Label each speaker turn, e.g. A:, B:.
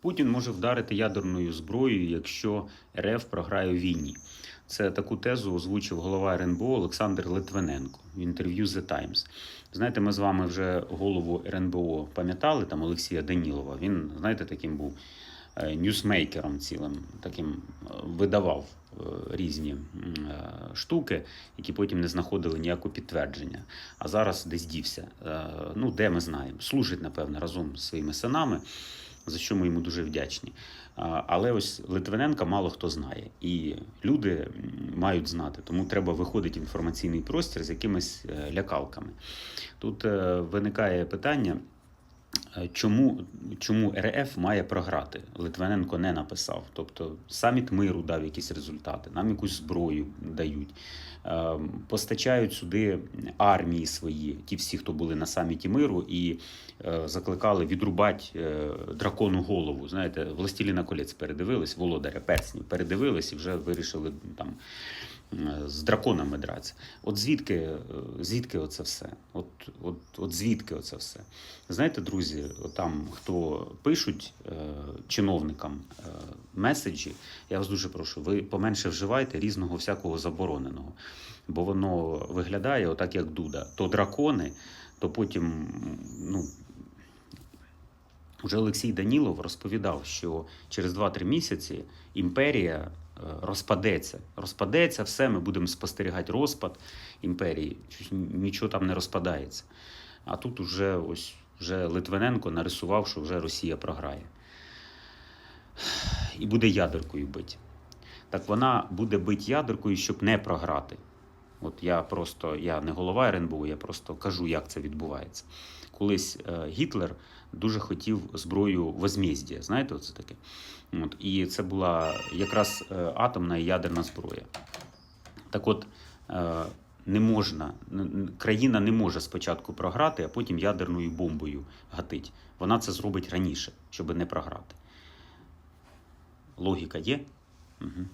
A: Путін може вдарити ядерною зброєю, якщо РФ програє у війні. Це таку тезу озвучив голова РНБО Олександр Литвиненко в інтерв'ю The Times. Знаєте, ми з вами вже голову РНБО пам'ятали, там Олексія Данілова. Він, знаєте, таким був е, ньюсмейкером цілим, таким е, видавав е, різні штуки, які потім не знаходили ніякого підтвердження. А зараз десь дівся. Ну, де ми знаємо. Служить, напевно, разом з своїми синами, за що ми йому дуже вдячні. Але ось Литвиненка мало хто знає, і люди мають знати, тому треба виходити інформаційний простір з якимись е, лякалками. Тут е, виникає питання. Е, Чому, чому РФ має програти? Литвиненко не написав. Тобто саміт миру дав якісь результати, нам якусь зброю дають, Е, постачають сюди армії свої, ті всі, хто були на саміті миру, і е, закликали відрубати дракону голову. Знаєте, властіліна колець передивились, володаря перснів передивились і вже вирішили там з драконами дратися. От звідки, е, звідки оце все? От, от, от звідки оце все? Знаєте, друзі, там хто пишуть е, чиновникам е, меседжі, я вас дуже прошу, ви поменше вживайте різного всякого забороненого, бо воно виглядає отак, як дуда. То дракони, то потім, ну. Уже Олексій Данілов розповідав, що через 2-3 місяці імперія е, розпадеться. Розпадеться все, ми будемо спостерігати розпад імперії. Нічого там не розпадається. А тут уже ось вже Литвиненко нарисував, що вже Росія програє. І буде ядеркою бити. Так вона буде бити ядеркою, щоб не програти. От я просто я не голова РНБО, я просто кажу, як це відбувається. Колись е, Гітлер дуже хотів зброю возмездія. Знаєте, оце таке? От, і це була якраз е, атомна і ядерна зброя. Так от, е, не можна, країна не може спочатку програти, а потім ядерною бомбою гатить. Вона це зробить раніше, щоб не програти. Логіка є? Угу.